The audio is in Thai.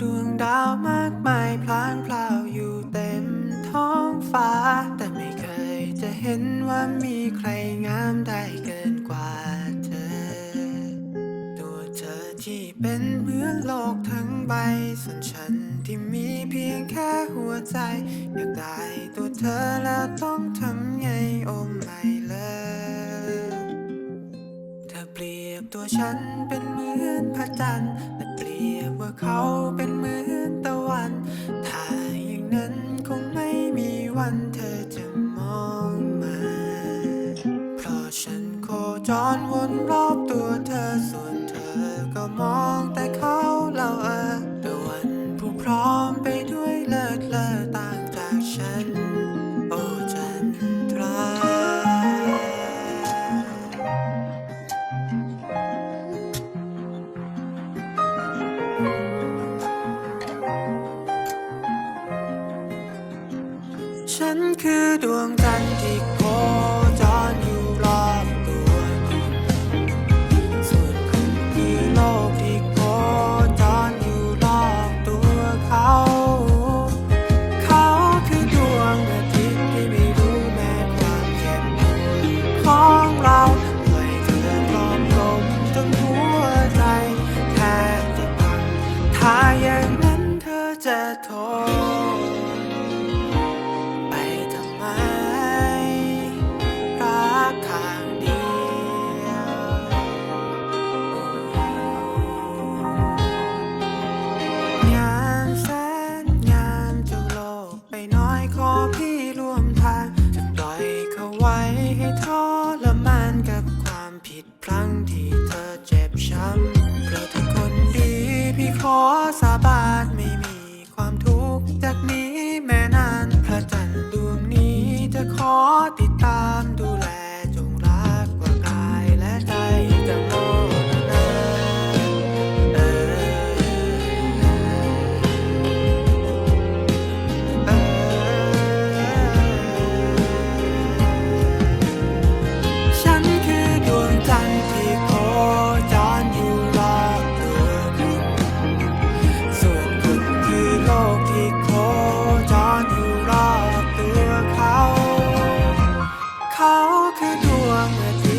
ดวงดาวมากมายพลานเล่าอยู่เต็มท้องฟ้า แต่ไม่เคยจะเห็นว่ามีใครงามได้เกินกว่าเธอ ตัวเธอที่เป็นเหมือนโลกทั้งใบ ส่วนฉันที่มีเพียงแค่หัวใจ อยากได้ตัวเธอแล้วต้องทำไงโอ้ เปรียบตัวฉันเป็นเหมือนพระจันทร์และเปรียบว่าเขาเป็นเหมือนตะวัน ถ้าอย่างนั้นคงไม่มีวันเธอจะมองมา เพราะฉันโคจรวนรอบตัวเธอส่วนเธอก็มองแต่ นคือดวงจันทร์ที่โคจรอยู่รอบตัวคุณส่วนคุณคือโลกที่โคจรอยู่รอบตัวเขา เขาคือดวงอาทิตย์ที่ไม่รู้แม้ความเจ็บปวดของเราปล่อยเธอรอมลมจนหัวใจแทบจะพังถ้าอย่างนั้นเธอจะทน เพราะเธอคนดี พี่ขอสาบานไม่มีความทุกข์จากนี้แม้นานพระจันทร์ดวงนี้จะขอติด เขา